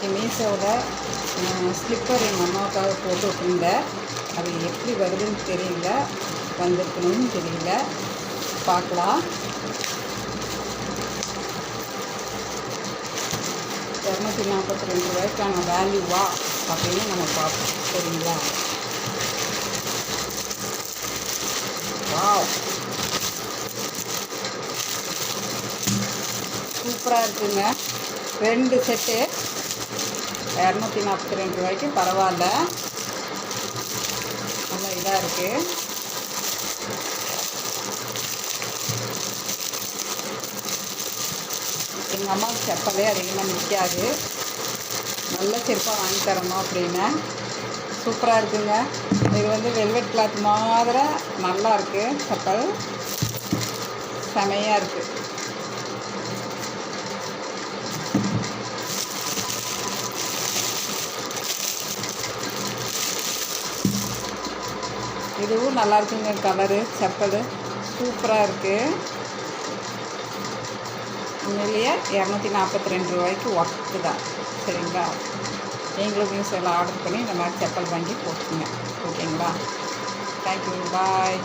இன்றைக்கி மீஷோவில் ஸ்லிப்பர் எங்கள் அம்மாவுக்காக போட்டு விட்டுருந்தேன். அது எப்படி வருதுன்னு தெரியல. வந்திருக்கணும்னு தெரியல. பார்க்கலாம். இரநூத்தி நாற்பத்தி ரெண்டு ரூபாய்க்கான வேல்யூவா அப்படின்னு நம்ம பார்ப்போம். சரிங்களா? வாவ். சூப்பராக இருக்குங்க. ரெண்டு செட்டு இரநூத்தி நாற்பத்தி ரெண்டு ரூபாய்க்கு பரவாயில்ல. நல்லா இதாக இருக்குது எங்கள் அம்மாவுக்கு செப்பலே அதிகமாக நிற்காது நல்ல செருப்பாக வாங்கி தரணும் அப்படின்னு. சூப்பராக இருக்குங்க. இது வந்து வெல்வெட் கிளாத் மாதிரி நல்லா இருக்குது செப்பல். செமையாக இருக்குது இதுவும் நல்லா இருக்குங்க கலரு செப்பல். சூப்பராக இருக்குது உண்மையிலேயே இரநூத்தி நாற்பத்தி ரெண்டு ரூபாய்க்கு ஒர்க்கு தான். சரிங்களா? நீங்களும் மீன்ஸ் ஆர்டர் பண்ணி இந்த மாதிரி செப்பல் வாங்கி போட்டுங்க ஓகேங்களா? Thank you bye